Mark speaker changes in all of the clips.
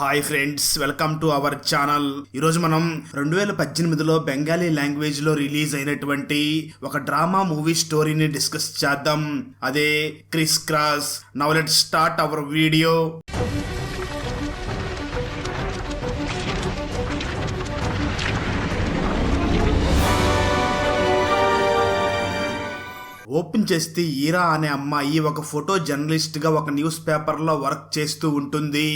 Speaker 1: Hi friends welcome to our channel ఈరోజు మనం రెండు వేల పద్దెనిమిదిలో బెంగాలీ లాంగ్వేజ్లో రిలీజ్ అయినటువంటి ఒక డ్రామా మూవీ స్టోరీని డిస్కస్ చేద్దాం. అదే criss cross now let start our video open చేస్తే ఈరా అనే అమ్మాయి ఒక ఫోటో జర్నలిస్ట్గా ఒక న్యూస్ పేపర్లో వర్క్ చేస్తూ ఉంటుంది.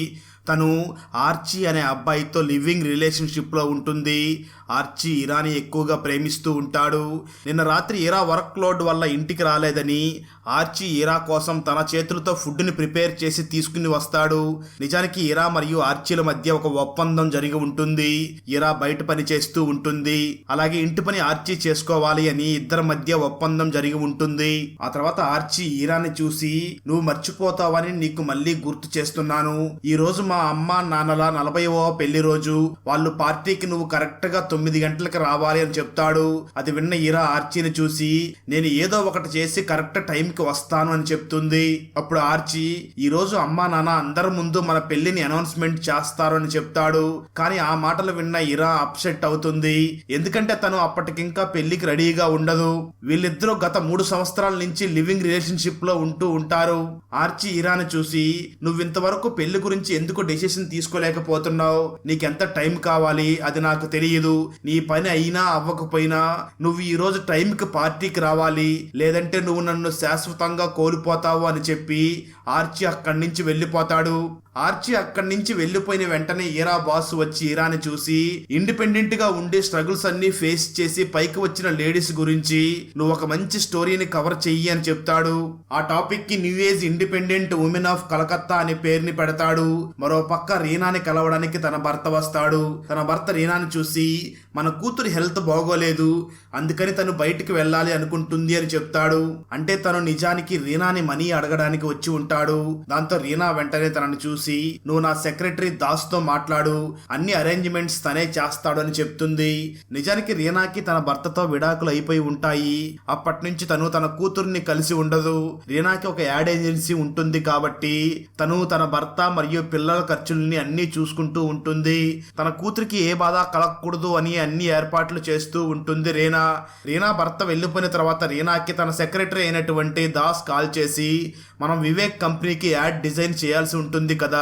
Speaker 1: తను ఆర్చీ అనే అబ్బాయితో లివింగ్ రిలేషన్షిప్లో ఉంటుంది. ఆర్చీ ఇరాని ఎక్కువగా ప్రేమిస్తూ ఉంటాడు. నిన్న రాత్రి ఇరా వర్క్ లోడ్ వల్ల ఇంటికి రాలేదని ఆర్చీ ఇరా కోసం తన చేతులతో ఫుడ్ని ప్రిపేర్ చేసి తీసుకుని వస్తాడు. నిజానికి ఇరా మరియు ఆర్చీల మధ్య ఒక ఒప్పందం జరిగి ఉంటుంది. ఇరా బయట పని చేస్తూ ఉంటుంది. అలాగే ఇంటి పని ఆర్చీ చేసుకోవాలి అని ఇద్దరి మధ్య ఒప్పందం జరిగి ఉంటుంది. ఆ తర్వాత ఆర్చీ ఇరాని చూసి నువ్వు మర్చిపోతావని నీకు మళ్ళీ గుర్తు చేస్తున్నాను. ఈ రోజు మా అమ్మ నాన్నల నలభైవ పెళ్ళి రోజు. వాళ్ళు పార్టీకి నువ్వు కరెక్ట్గా తొమ్మిది గంటలకు రావాలి అని చెప్తాడు. అది విన్న ఇరా ఆర్చీని చూసి నేను ఏదో ఒకటి చేసి కరెక్ట్ టైంకి వస్తాను అని చెప్తుంది. అప్పుడు ఆర్చి ఈ రోజు అమ్మా నాన్న అందరి ముందు మన పెళ్ళిని అనౌన్స్మెంట్ చేస్తారు అని చెప్తాడు. కానీ ఆ మాటలు విన్న ఇరా అప్సెట్ అవుతుంది. ఎందుకంటే తను అప్పటికింకా పెళ్ళికి రెడీగా ఉండదు. వీళ్ళిద్దరూ గత మూడు సంవత్సరాల నుంచి లివింగ్ రిలేషన్షిప్లో ఉంటూ ఉంటారు. ఆర్చి ఇరాని చూసి నువ్వు ఇంతవరకు పెళ్ళి గురించి ఎందుకు డెసిషన్ తీసుకోలేకపోతున్నావు? నీకెంత టైం కావాలి? అది నాకు తెలియదు. నీ పని అయినా అవ్వకపోయినా నువ్వు ఈ రోజు టైంకి పార్టీకి రావాలి. లేదంటే నువ్వు నన్ను శాశ్వతంగా కోల్పోతావు అని చెప్పి ఆర్చి అక్కడి నుంచి వెళ్ళిపోతాడు. ఆర్చి అక్కడి నుంచి వెళ్ళిపోయిన వెంటనే ఈరా బాస్ వచ్చి ఈరాని చూసి ఇండిపెండెంట్గా ఉండే స్ట్రగుల్స్ అన్ని ఫేస్ చేసి పైకి వచ్చిన లేడీస్ గురించి నువ్వు ఒక మంచి స్టోరీని కవర్ చెయ్యి అని చెప్తాడు. ఆ టాపిక్కి new age independent woman of Calcutta అనే పేరుని పెడతాడు. మరో పక్క రీనాని కలవడానికి తన భర్త వస్తాడు. తన భర్త రీనాని చూసి మన కూతురు హెల్త్ బాగోలేదు అందుకని తను బయటికి వెళ్ళాలి అనుకుంటుంది అని చెప్తాడు. అంటే తను నిజానికి రీనాని మనీ అడగడానికి వచ్చి ఉంటాడు. దాంతో రీనా వెంటనే తనని చూసి నువ్వు నా సెక్రటరీ దాస్తో మాట్లాడు అన్ని అరేంజ్మెంట్స్ తనే చేస్తాడు అని చెప్తుంది. నిజానికి రీనాకి తన భర్తతో విడాకులు అయిపోయి ఉంటాయి. అప్పటి నుంచి తను తన కూతుర్ని కలిసి ఉండదు. రీనాకి ఒక యాడ్ ఏజెన్సీ ఉంటుంది కాబట్టి తను తన భర్త మరియు పిల్లల ఖర్చుల్ని అన్ని చూసుకుంటూ ఉంటుంది. తన కూతురికి ఏ బాధ కలగకూడదు అని అన్ని ఏర్పాట్లు చేస్తూ ఉంటుంది రీనా. రీనా భర్త వెళ్ళిపోయిన తర్వాత రీనాకి తన సెక్రటరీ అయినటువంటి దాస్ కాల్ చేసి మనం వివేక్ కంపెనీకి యాడ్ డిజైన్ చేయాల్సి ఉంటుంది కదా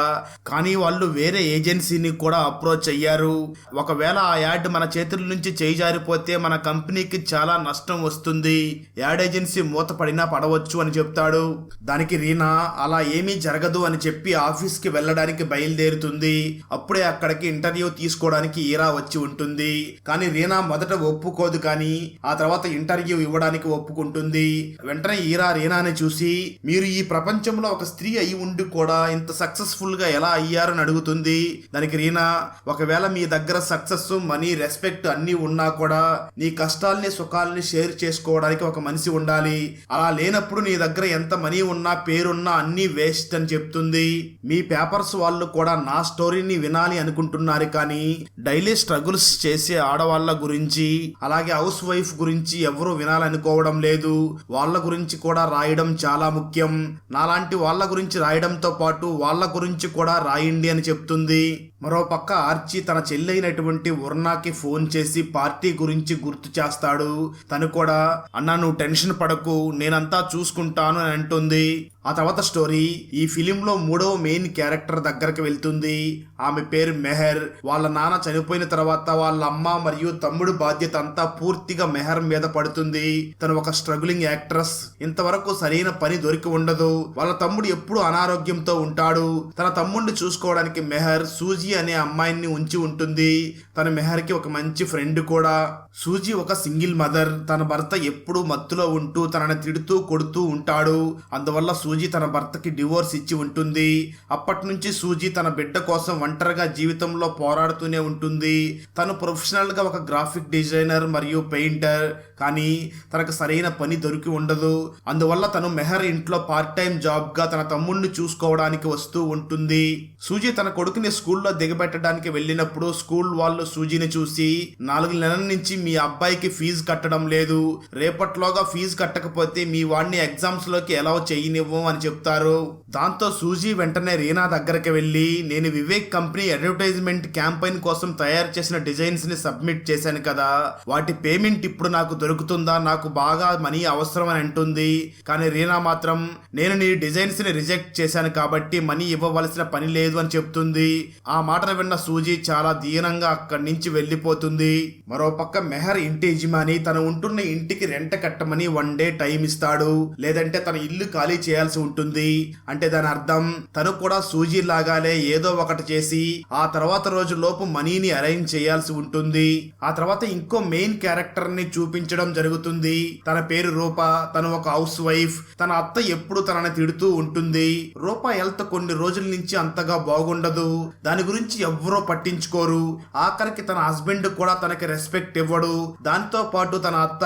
Speaker 1: కానీ వాళ్ళు వేరే ఏజెన్సీని కూడా అప్రోచ్ అయ్యారు. ఒకవేళ ఆ యాడ్ మన చేతుల నుంచి చేయిజారిపోతే మన కంపెనీకి చాలా నష్టం వస్తుంది. యాడ్ ఏజెన్సీ మూతపడినా పడవచ్చు అని చెప్తాడు. దానికి రీనా అలా ఏమీ జరగదు అని చెప్పి ఆఫీస్కి వెళ్ళడానికి బయలుదేరుతుంది. అప్పుడే అక్కడికి ఇంటర్వ్యూ తీసుకోవడానికి ఈరా వచ్చి ఉంటుంది. కానీ రీనా మొదట ఒప్పుకోదు కానీ ఆ తర్వాత ఇంటర్వ్యూ ఇవ్వడానికి ఒప్పుకుంటుంది. వెంటనే ఈరా రీనాని చూసి మీరు ఈ ప్రపంచంలో ఒక స్త్రీ అయి ఉండి కూడా ఇంత సక్సెస్ఫుల్ గా ఎలా అయ్యారని అడుగుతుంది. దానికి రీనా ఒకవేళ మీ దగ్గర సక్సెస్ మనీ రెస్పెక్ట్ అన్నీ ఉన్నా కూడా నీ కష్టాల్ని సుఖాల్ని షేర్ చేసుకోవడానికి ఒక మనిషి ఉండాలి. అలా లేనప్పుడు నీ దగ్గర ఎంత మనీ ఉన్నా పేరున్నా అన్నీ వేస్ట్ అని చెప్తుంది. మీ పేపర్స్ వాళ్ళు కూడా నా స్టోరీని వినాలి అనుకుంటున్నారు కానీ డైలీ స్ట్రగుల్స్ చేసే ఆడవాళ్ళ గురించి అలాగే హౌస్ వైఫ్ గురించి ఎవరు వినాలనుకోవడం లేదు. వాళ్ళ గురించి కూడా రాయడం చాలా ముఖ్యం. నాలాంటి వాళ్ళ గురించి రాయడంతో పాటు వాళ్ళ గురించి కూడా రాయండి అని చెప్తుంది. మరో పక్క ఆర్చి తన చెల్లైనటువంటి ఉర్నాకి ఫోన్ చేసి పార్టీ గురించి గుర్తు చేస్తాడు. తను కూడా అన్నా నువ్వు టెన్షన్ పడకు నేనంతా చూసుకుంటాను అని అంటుంది. ఆ తర్వాత స్టోరీ ఈ ఫిలింలో మూడవ మెయిన్ క్యారెక్టర్ దగ్గరకు వెళ్తుంది. ఆమె పేరు మెహర్. వాళ్ళ నాన్న చనిపోయిన తర్వాత వాళ్ళ అమ్మ మరియు తమ్ముడు బాధ్యత అంతా పూర్తిగా మెహర్ మీద పడుతుంది. తను ఒక స్ట్రగులింగ్ యాక్ట్రెస్. ఇంతవరకు సరైన పని దొరికి ఉండదు. వాళ్ళ తమ్ముడు ఎప్పుడు అనారోగ్యంతో ఉంటాడు. తన తమ్ముడిని చూసుకోవడానికి మెహర్ సూజీ అనే అమ్మాయిని ఉంచి ఉంటుంది. తన మెహర్కి ఒక మంచి ఫ్రెండ్ కూడా. సూజీ ఒక సింగిల్ మదర్. తన భర్త ఎప్పుడూ మత్తులో ఉంటూ తనని తిడుతూ కొడుతూ ఉంటాడు. అందువల్ల సూజీ తన భర్తకి డివోర్స్ ఇచ్చి ఉంటుంది. అప్పటి నుంచి సూజీ తన బిడ్డ కోసం ఒంటరిగా జీవితంలో పోరాడుతూనే ఉంటుంది. తను ప్రొఫెషనల్గా ఒక గ్రాఫిక్ డిజైనర్ మరియు పెయింటర్. కానీ తనకు సరైన పని దొరికి ఉండదు. అందువల్ల తను మెహర్ ఇంట్లో పార్ట్ టైం జాబ్గా తన తమ్ముడిని చూసుకోవడానికి వస్తూ ఉంటుంది. సూజీ తన కొడుకుని స్కూల్లో దిగబెట్టడానికి వెళ్ళినప్పుడు స్కూల్ వాళ్ళు సూజీని చూసి నాలుగు నెలల నుంచి మీ అబ్బాయికి ఫీజు కట్టడం లేదు. రేపట్లోగా ఫీజు కట్టకపోతే మీ వాడిని ఎగ్జామ్స్లోకి ఎలా చేయనివ్వం అని చెప్తారు. దాంతో సూజీ వెంటనే రీనా దగ్గరికి వెళ్ళి నేను వివేక్ కంపెనీ అడ్వర్టైజ్మెంట్ క్యాంపెయిన్ కోసం తయారు చేసిన డిజైన్స్ని సబ్మిట్ చేశాను కదా. వాటి పేమెంట్ ఇప్పుడు నాకు దొరుకుతుందా? నాకు బాగా మనీ అవసరం అని అంటుంది. కానీ రీనా మాత్రం నేను నీ డిజైన్స్ని రిజెక్ట్ చేశాను కాబట్టి మనీ ఇవ్వవలసిన పని లేదు అని చెప్తుంది. ఆ మాటను విన్న సూజీ చాలా దీనంగా అక్కడి నుంచి వెళ్ళిపోతుంది. మరోపక్క మెహర్ ఇంటి యజమాని తను ఉంటున్న ఇంటికి రెంట కట్టమని వన్ డే టైం ఇస్తాడు. లేదంటే తన ఇల్లు ఖాళీ చేయాల్సి ఉంటుంది. అంటే దాని అర్థం తను కూడా సూజీ లాగానే ఏదో ఒకటి చేసి ఆ తర్వాత రోజు లోపు మనీని అరేంజ్ చేయాల్సి ఉంటుంది. ఆ తర్వాత ఇంకో మెయిన్ క్యారెక్టర్ని చూపించడం జరుగుతుంది. తన పేరు రూప తను ఒక హౌస్ వైఫ్ తన అత్త ఎప్పుడు తనని తిడుతూ ఉంటుంది. రూప హెల్త్ కొన్ని రోజుల నుంచి అంతగా బాగుండదు. దాని గురించి ఎవ్వరూ పట్టించుకోరు. ఆఖరికి తన హస్బెండ్ కూడా తనకి రెస్పెక్ట్ ఇవ్వడు. దాంతో పాటు తన అత్త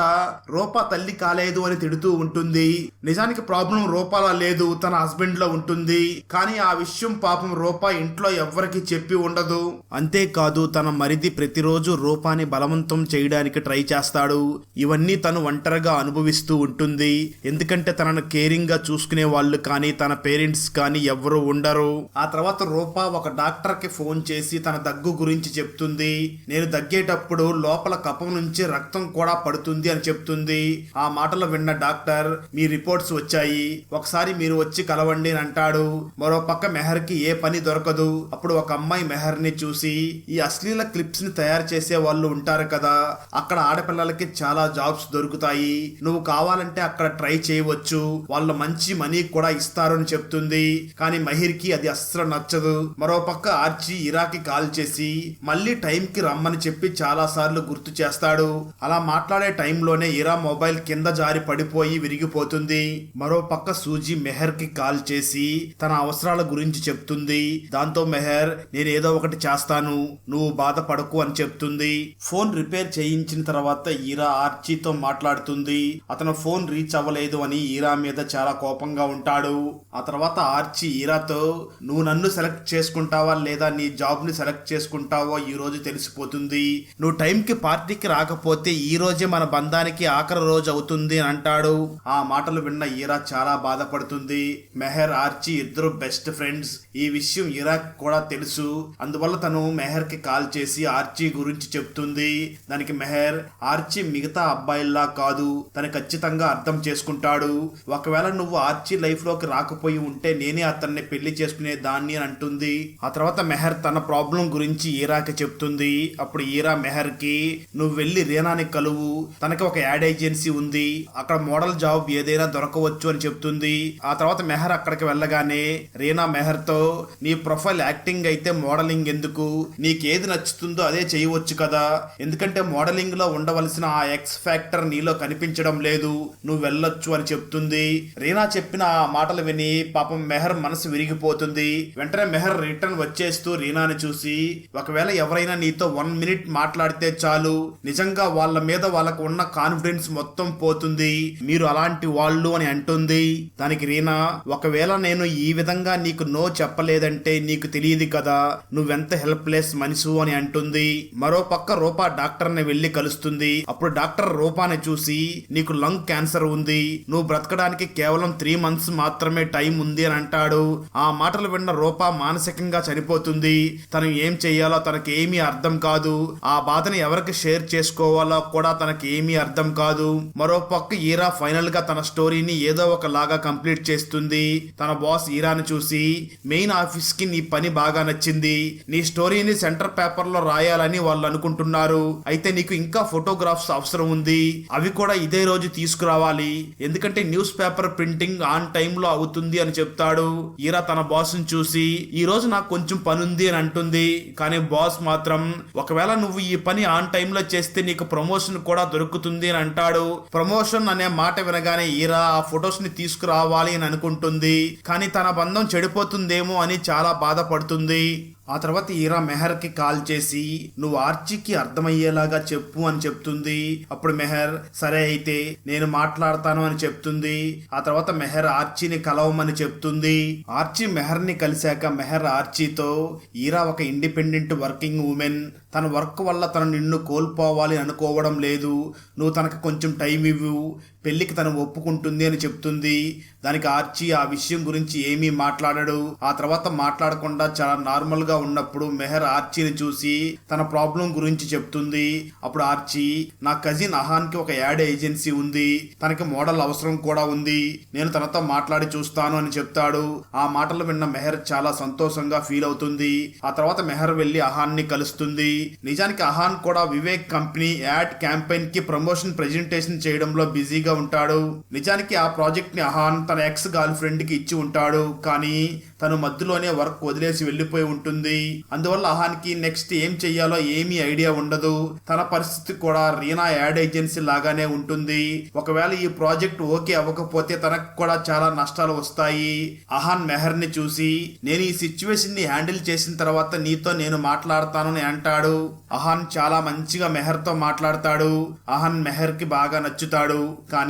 Speaker 1: రూప తల్లి కాలేదు అని తిడుతూ ఉంటుంది. నిజానికి ప్రాబ్లం రూపాలా లేదు తన హస్బెండ్లో ఉంటుంది. కానీ ఆ విషయం పాపం రూప ఇంట్లో ఎవ్వరికి చెప్పి ఉండదు. అంతేకాదు తన మరిది ప్రతిరోజు రూపాన్ని బలవంతం చేయడానికి ట్రై చేస్తాడు. ఇవన్నీ తను ఒంటరిగా అనుభవిస్తూ ఉంటుంది. ఎందుకంటే తనను కేరింగ్గా చూసుకునే వాళ్ళు కానీ తన పేరెంట్స్ కానీ ఎవ్వరూ ఉండరు. ఆ తర్వాత రూప ఒక డాక్టర్కి ఫోన్ చేసి తన దగ్గు గురించి చెప్తుంది. నేను దగ్గేటప్పుడు లోపల కపం నుంచి రక్తం కూడా పడుతుంది అని చెప్తుంది. ఆ మాటలు విన్న డాక్టర్ మీ రిపోర్ట్స్ వచ్చాయి. ఒకసారి మీరు వచ్చి కలవండి అని అంటాడు. మరో పక్క మెహర్కి ఏ పని దొరకదు. అప్పుడు ఒక అమ్మాయి మెహర్ని చూసి ఈ అశ్లీల క్లిప్స్ని తయారు చేసే వాళ్ళు ఉంటారు కదా. అక్కడ ఆడపిల్లలకి చాలా జాబ్స్ దొరుకుతాయి. నువ్వు కావాలంటే అక్కడ ట్రై చేయవచ్చు. వాళ్ళు మంచి మనీ కూడా ఇస్తారు అని చెప్తుంది. కానీ మహిర్కి అది అస్సలు నచ్చదు. మరో పక్క ఆర్చి ఇరాకి కాల్ చేసి మళ్ళీ టైం కి రమ్మని చెప్పి చాలా సార్లు గుర్తు చేస్తారు చేస్తాడు. అలా మాట్లాడే టైంలోనే ఇరా మొబైల్ కింద జారి పడిపోయి విరిగిపోతుంది. మరో పక్క సూజీ మెహర్కి కాల్ చేసి తన అవసరాల గురించి చెప్తుంది. దాంతో మెహర్ నేను ఏదో ఒకటి చేస్తాను. నువ్వు బాధపడకు అని చెప్తుంది. ఫోన్ రిపేర్ చేయించిన తర్వాత ఈరా ఆర్చీతో మాట్లాడుతుంది. అతను ఫోన్ రీచ్ అవ్వలేదు అని ఈరా మీద చాలా కోపంగా ఉంటాడు. ఆ తర్వాత ఆర్చి ఈరాతో నువ్వు నన్ను సెలెక్ట్ చేసుకుంటావా లేదా నీ జాబ్ని సెలెక్ట్ చేసుకుంటావో ఈ రోజు తెలిసిపోతుంది. నువ్వు టైంకి పార్టీకి రాకపోతే ఈ రోజే మన బంధానికి ఆఖరి రోజు అవుతుంది అని అంటాడు. ఆ మాటలు విన్న ఈరా చాలా బాధపడుతుంది. మెహర్ ఆర్చి ఇద్దరు బెస్ట్ ఫ్రెండ్స్. ఈ విషయం ఇరాక్ కూడా తెలుసు. అందువల్ల తను మెహర్కి కాల్ చేసి ఆర్చి గురించి చెప్తుంది. దానికి మెహర్ ఆర్చి మిగతా అబ్బాయిల్లా కాదు. తను ఖచ్చితంగా అర్థం చేసుకుంటాడు. ఒకవేళ నువ్వు ఆర్చి లైఫ్లోకి రాకపోయి ఉంటే నేనే అతన్ని పెళ్ళి చేసుకునే దాన్ని అని అంటుంది. ఆ తర్వాత మెహర్ తన ప్రాబ్లం గురించి ఈరాకి చెప్తుంది. అప్పుడు ఈరా మెహర్కి నువ్వు వెళ్ళి రీనాని కలువు. తనకి ఒక యాడ్ ఏజెన్సీ ఉంది. అక్కడ మోడల్ జాబ్ ఏదైనా దొరకవచ్చు అని చెప్తుంది. ఆ తర్వాత మెహర్ అక్కడికి వెళ్ళగానే రీనా మెహర్తో నీ ప్రొఫైల్ యాక్టింగ్ అయితే మోడలింగ్ ఎందుకు? నీకేది నచ్చుతుందో అదే చేయవచ్చు కదా. ఎందుకంటే మోడలింగ్లో ఉండవలసిన ఆ ఎక్స్ ఫ్యాక్టర్ నీలో కనిపించడం లేదు. నువ్వు వెళ్ళొచ్చు అని చెప్తుంది. రీనా చెప్పిన ఆ మాటలు విని పాపం మెహర్ మనసు విరిగిపోతుంది. వెంటనే మెహర్ రిటర్న్ వచ్చేస్తూ రీనాని చూసి ఒకవేళ ఎవరైనా నీతో వన్ మినిట్ మాట్లాడితే చాలు. నిజంగా వాళ్ళ మీద వాళ్ళకు ఉన్న కాన్ఫిడెన్స్ మొత్తం పోతుంది. మీరు అలాంటి వాళ్ళు అని అంటుంది. దానికి రీనా ఒకవేళ నేను ఈ విధంగా నీకు నో చెప్పలేదంటే నీకు తెలియదు కదా. నువ్వెంత హెల్ప్లెస్ మనిషి అని అంటుంది. మరో పక్క రూపా డాక్టర్ని వెళ్ళి కలుస్తుంది. అప్పుడు డాక్టర్ రూపాని చూసి నీకు లంగ్ క్యాన్సర్ ఉంది. నువ్వు బ్రతకడానికి కేవలం త్రీ మంత్స్ మాత్రమే టైం ఉంది అని అంటాడు. ఆ మాటలు విన్న రూపా మానసికంగా చనిపోతుంది. తను ఏం చెయ్యాలో తనకి ఏమీ అర్థం కాదు. ఆ బాధను ఎవరికి షేర్ చేసుకోవాలో కూడా తనకి ఏమీ అర్థం కాదు. మరో పక్క ఈరా ఫైనల్గా తన స్టోరీని ఏదో ఒక లాగా కంప్లీట్ చేస్తుంది. తన బాస్ ఈరాని చూసి మెయిన్ ఆఫీస్కి నీ పని బాగా నచ్చింది. నీ స్టోరీని సెంటర్ పేపర్లో రాయాలని వాళ్ళు అనుకుంటున్నారు. అయితే నీకు ఇంకా ఫోటోగ్రాఫ్స్ అవసరం ఉంది. అవి కూడా ఇదే రోజు తీసుకురావాలి. ఎందుకంటే న్యూస్ పేపర్ ప్రింటింగ్ ఆన్ టైమ్లో అవుతుంది అని చెప్తాడు. ఈరా తన బాస్ని చూసి ఈ రోజు నాకు కొంచెం పని ఉంది అని అంటుంది. కానీ బాస్ మాత్రం ఒకవేళ నువ్వు ఈ పని ఆన్ టైమ్లో చేస్తే నీకు ప్రమోషన్ కూడా దొరుకుతుంది అని అంటాడు. ప్రమోషన్ అనే మాట వినగానే ఈరా ఆ ఫొటోస్ని తీసుకురావాలి అని అనుకుంటుంది. కానీ తన బంధం చెడిపోతుందేమో అని చాలా బాధపడుతుంది. ఆ తర్వాత ఈరా మెహర్కి కాల్ చేసి నువ్వు ఆర్చీకి అర్థమయ్యేలాగా చెప్పు అని చెప్తుంది. అప్పుడు మెహర్ సరే అయితే నేను మాట్లాడతాను అని చెప్తుంది. ఆ తర్వాత మెహర్ ఆర్చీని కలవమని చెప్తుంది. ఆర్చీ మెహర్ని కలిశాక మెహర్ ఆర్చీతో ఈరా ఒక ఇండిపెండెంట్ వర్కింగ్ ఉమెన్. తన వర్క్ వల్ల తను నిన్ను కోల్పోవాలి అనుకోవడం లేదు. నువ్వు తనకు కొంచెం టైం ఇవ్వు. పెళ్ళికి తను ఒప్పుకుంటుంది అని చెప్తుంది. దానికి ఆర్చి ఆ విషయం గురించి ఏమీ మాట్లాడడు. ఆ తర్వాత మాట్లాడకుండా చాలా నార్మల్గా ఉన్నప్పుడు మెహర్ ఆర్చీని చూసి తన ప్రాబ్లం గురించి చెప్తుంది. అప్పుడు ఆర్చి నా కజిన్ అహాన్కి ఒక యాడ్ ఏజెన్సీ ఉంది. తనకి మోడల్ అవసరం కూడా ఉంది. నేను తనతో మాట్లాడి చూస్తాను అని చెప్తాడు. ఆ మాటలు విన్న మెహర్ చాలా సంతోషంగా ఫీల్ అవుతుంది. ఆ తర్వాత మెహర్ వెళ్ళి అహాన్ని కలుస్తుంది. నిజానికి అహాన్ కూడా వివేక్ కంపెనీ యాడ్ క్యాంపెయిన్కి ప్రమోషన్ ప్రెజెంటేషన్ చేయడంలో బిజీగా ఉంటాడు. నిజానికి ఆ ప్రాజెక్ట్ని అహాన్ తన ఎక్స్ గర్ల్ ఫ్రెండ్కి ఇచ్చి ఉంటాడు. కానీ తను మధ్యలోనే వర్క్ వదిలేసి వెళ్ళిపోయి ఉంటుంది. అందువల్ల అహాన్కి నెక్స్ట్ ఏం చెయ్యాలో ఏమీ ఐడియా ఉండదు. తన పరిస్థితి కూడా రీనా యాడ్ ఏజెన్సీ లాగానే ఉంటుంది. ఒకవేళ ఈ ప్రాజెక్ట్ ఓకే అవ్వకపోతే తనకు కూడా చాలా నష్టాలు వస్తాయి. అహాన్ మెహర్ని చూసి నేను ఈ సిచ్యువేషన్ని హ్యాండిల్ చేసిన తర్వాత నీతో నేను మాట్లాడతానని అంటాడు. అహాన్ చాలా మంచిగా మెహర్తో మాట్లాడతాడు. అహాన్ మెహర్కి బాగా నచ్చుతాడు. కానీ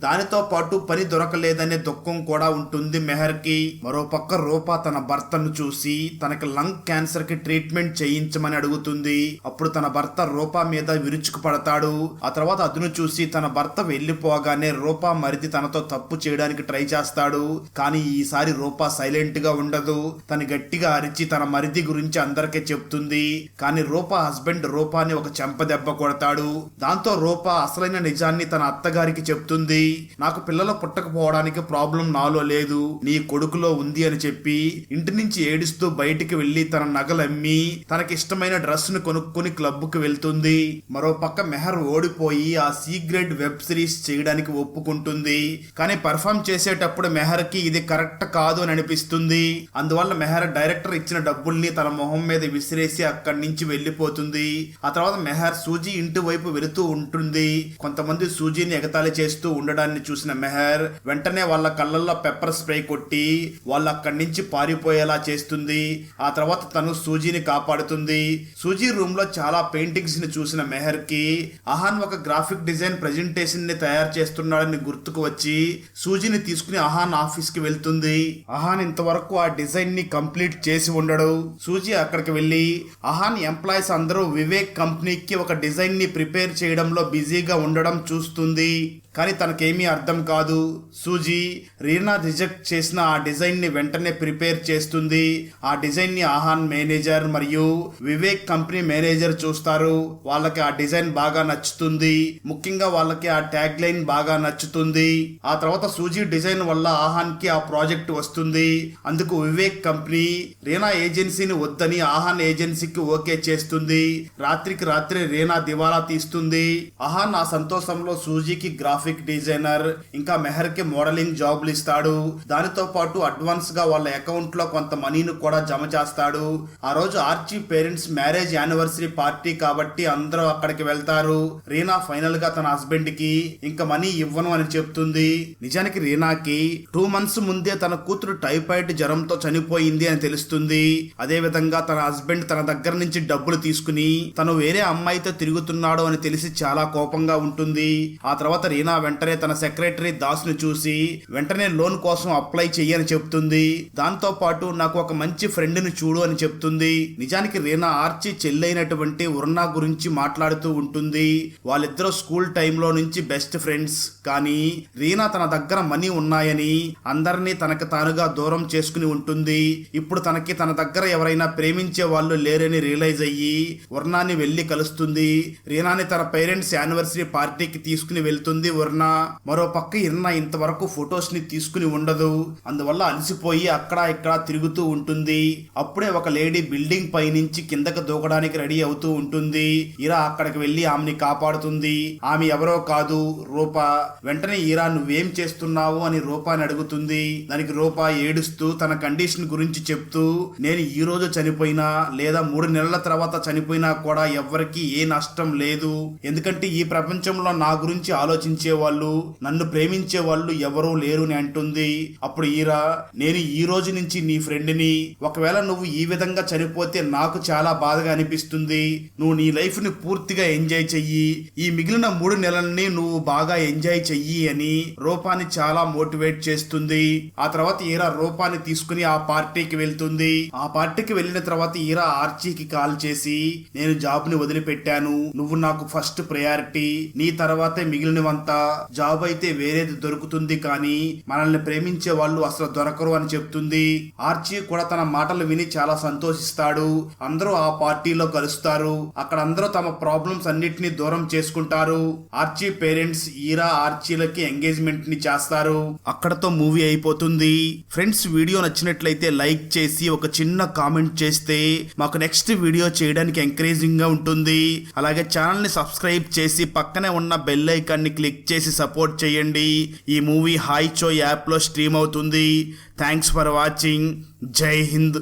Speaker 1: దానితో పాటు పని దొరకలేదనే దుఃఖం కూడా ఉంటుంది మెహర్కి మరో పక్క రూపా తన భర్తను చూసి తనకి లంగ్ క్యాన్సర్కి ట్రీట్మెంట్ చేయించమని అడుగుతుంది. అప్పుడు తన భర్త రూపా మీద విరుచుకు పడతాడు ఆ తర్వాత అదును చూసి తన భర్త వెళ్ళిపోగానే రూపా మరిది తనతో తప్పు చేయడానికి ట్రై చేస్తాడు. కానీ ఈసారి రూపా సైలెంట్గా ఉండదు. తను గట్టిగా అరిచి తన మరిది గురించి అందరికీ చెప్తుంది. కానీ రూపా హస్బెండ్ రూపాని ఒక చెంప దెబ్బ కొడతాడు. దాంతో రూపా అసలైన నిజాన్ని తన అత్తగారికి చెప్తుంది. నాకు పిల్లలు పుట్టకపోవడానికి ప్రాబ్లం నాలో లేదు. నీ కొడుకులో ఉంది అని చెప్పి ఇంటి నుంచి ఏడుస్తూ బయటికి వెళ్ళి తన నగలమ్మి తనకి ఇష్టమైన డ్రెస్ను కొనుక్కుని క్లబ్కు వెళ్తుంది. మరో పక్క మెహర్ ఓడిపోయి ఆ సీక్రెట్ వెబ్ సిరీస్ చేయడానికి ఒప్పుకుంటుంది. కానీ పర్ఫామ్ చేసేటప్పుడు మెహర్కి ఇది కరెక్ట్ కాదు అని అనిపిస్తుంది. అందువల్ల మెహర్ డైరెక్టర్ ఇచ్చిన డబ్బుల్ని తన మొహం మీద విసిరేసి అక్కడి నుంచి వెళ్ళిపోతుంది ఆ తర్వాత మెహర్ సూజీ ఇంటి వైపు వెళుతూ ఉంటుంది. కొంతమంది సూజీని ఎగతాళి చేస్తూ ఉండడాన్ని చూసిన మెహర్ వెంటనే వాళ్ళ కళ్ళల్లో పెప్పర్ స్ప్రే కొట్టి వాళ్ళు అక్కడి నుంచి పారిపోయేలా చేస్తుంది. ఆ తర్వాత తను సూజీని కాపాడుతుంది. సూజీ రూమ్లో చాలా పెయింటింగ్స్ని చూసిన మెహర్కి అహాన్ ఒక గ్రాఫిక్ డిజైన్ ప్రెజెంటేషన్ని తయారు చేస్తున్నాడని గుర్తుకు వచ్చి సూజీని తీసుకుని అహాన్ ఆఫీస్కి వెళ్తుంది. అహాన్ ఇంతవరకు ఆ డిజైన్ని కంప్లీట్ చేసి ఉండడు. సూజీ అక్కడికి వెళ్ళి అహాన్ ఎంప్లాయీస్ అందరూ వివేక్ కంపెనీకి ఒక డిజైన్ని ప్రిపేర్ చేయడంలో బిజీగా ఉండడం చూస్తుంది. కానీ తనకేమీ అర్థం కాదు. సూజీ రీనా రిజెక్ట్ చేసిన ఆ డిజైన్ని వెంటనే ప్రిపేర్ చేస్తుంది. ఆ డిజైన్ని ఆహాన్ మేనేజర్ మరియు వివేక్ కంపెనీ మేనేజర్ చూస్తారు. వాళ్ళకి ఆ డిజైన్ బాగా నచ్చుతుంది. ముఖ్యంగా వాళ్ళకి ఆ ట్యాగ్ లైన్ బాగా నచ్చుతుంది. ఆ తర్వాత సూజీ డిజైన్ వల్ల ఆహాన్కి ఆ ప్రాజెక్ట్ వస్తుంది. అందుకు వివేక్ కంపెనీ రీనా ఏజెన్సీని వద్దని ఆహాన్ ఏజెన్సీకి ఓకే చేస్తుంది. రాత్రికి రాత్రి రీనా దివాలా తీస్తుంది. ఆహాన్ ఆ సంతోషంలో సూజీకి గ్రాఫిక్ డిజైనర్ ఇంకా మెహర్కి మోడలింగ్ జాబ్లు ఇస్తాడు. దానితో పాటు అడ్వాన్స్గా వాళ్ళ అకౌంట్లో కొంత మనీని కూడా జమ చేస్తాడు. ఆ రోజు Archie parents marriage anniversary party కాబట్టి అందరూ అక్కడికి వెళ్తారు. రీనా ఫైనల్గా తన హస్బెండ్కి ఇంకా మనీ ఇవ్వను అని చెప్తుంది. నిజానికి రీనాకి టూ మంత్స్ ముందే తన కూతురు టైఫాయిడ్ జ్వరంతో చనిపోయింది అని తెలుస్తుంది. అదే విధంగా తన హస్బెండ్ తన దగ్గర నుంచి డబ్బులు తీసుకుని తను వేరే అమ్మాయితో తిరుగుతున్నాడు అని తెలిసి చాలా కోపంగా ఉంటుంది. ఆ తర్వాత రీనా వెంటనే తన సెక్రటరీ దాస్ను చూసి వెంటనే లోన్ కోసం అప్లై చెయ్యని చెప్తుంది. దాంతో పాటు నాకు ఒక మంచి ఫ్రెండ్ని చూడు అని చెప్తుంది. నిజానికి రీనా ఆర్చి చెల్లైనటువంటి ఉర్నా గురించి మాట్లాడుతూ ఉంటుంది. వాళ్ళిద్దరూ స్కూల్ టైంలో నుంచి బెస్ట్ ఫ్రెండ్స్. కానీ రీనా తన దగ్గర మనీ ఉన్నాయని అందరినీ తనకు తానుగా దూరం చేసుకుని ఉంటుంది. ఇప్పుడు తనకి తన దగ్గర ఎవరైనా ప్రేమించే వాళ్ళు లేరని రియలైజ్ అయ్యి వర్ణాన్ని వెళ్ళి కలుస్తుంది. రీనాని తన పేరెంట్స్ యానివర్సరీ పార్టీకి తీసుకుని వెళ్తుంది. వర్ణ మరో పక్క ఇర్న ఇంతవరకు ఫొటోస్ని తీసుకుని ఉండదు. అందువల్ల అలసిపోయి అక్కడ ఇక్కడ తిరుగుతూ ఉంటుంది. అప్పుడే ఒక లేడీ బిల్డింగ్ పై నుంచి కిందకు దూకడానికి రెడీ అవుతూ ఉంటుంది. ఇరా అక్కడికి వెళ్ళి ఆమెని కాపాడుతుంది. ఆమె ఎవరో కాదు రూప. వెంటనే ఈరా నువ్వేం చేస్తున్నావు? అని రూపాని అడుగుతుంది. దానికి రూప ఏడుస్తూ తన కండిషన్ గురించి చెప్తూ నేను ఈ రోజు చనిపోయినా లేదా మూడు నెలల తర్వాత చనిపోయినా కూడా ఎవ్వరికి ఏ నష్టం లేదు. ఎందుకంటే ఈ ప్రపంచంలో నా గురించి ఆలోచించే వాళ్ళు నన్ను ప్రేమించే వాళ్ళు ఎవరూ లేరు అని అంటుంది. అప్పుడు ఈరా నేను ఈ రోజు నుంచి నీ ఫ్రెండ్ని ఒకవేళ నువ్వు ఈ విధంగా చనిపోతే నాకు చాలా బాధగా అనిపిస్తుంది. నువ్వు నీ లైఫ్ని పూర్తిగా ఎంజాయ్ చెయ్యి. ఈ మిగిలిన మూడు నెలల్ని నువ్వు బాగా ఎంజాయ్ చెయ్యి అని రూపాన్ని చాలా మోటివేట్ చేస్తుంది. ఆ తర్వాత ఈరా రూపాన్ని తీసుకుని ఆ పార్టీకి వెళ్తుంది. ఆ పార్టీకి వెళ్ళిన తర్వాత ఈరా ఆర్చీకి కాల్ చేసి నేను జాబ్ని వదిలిపెట్టాను. నువ్వు నాకు ఫస్ట్ ప్రయారిటీ. నీ తర్వాతే మిగిలినవంతా జాబ్ అయితే వేరేది దొరుకుతుంది కానీ మనల్ని ప్రేమించే వాళ్ళు అసలు దొరకరు అని చెప్తుంది. ఆర్చీ కూడా తన మాటలు విని చాలా సంతోషిస్తాడు. అందరూ ఆ పార్టీలో కలుస్తారు. అక్కడ అందరూ తమ ప్రాబ్లమ్స్ అన్నిటిని దూరం చేసుకుంటారు. ఆర్చీ పేరెంట్స్ ఈరా ఆర్చీలకి ఎంగేజ్మెంట్ని చేస్తారు. అక్కడతో మూవీ అయిపోతుంది. ఫ్రెండ్స్ వీడియో నచ్చినట్లయితే లైక్ చేసి ఒక చిన్న కామెంట్ చేస్తే మాకు నెక్స్ట్ వీడియో చేయడానికి ఎంకరేజింగ్గా ఉంటుంది. అలాగే ఛానల్ని సబ్స్క్రైబ్ చేసి పక్కనే ఉన్న బెల్ ఐకాన్ని క్లిక్ చేసి సపోర్ట్ చేయండి. ఈ మూవీ హాయ్ చో స్ట్రీమ్ అవుతుంది. థ్యాంక్స్ ఫర్ వాచింగ్ జై హింద్.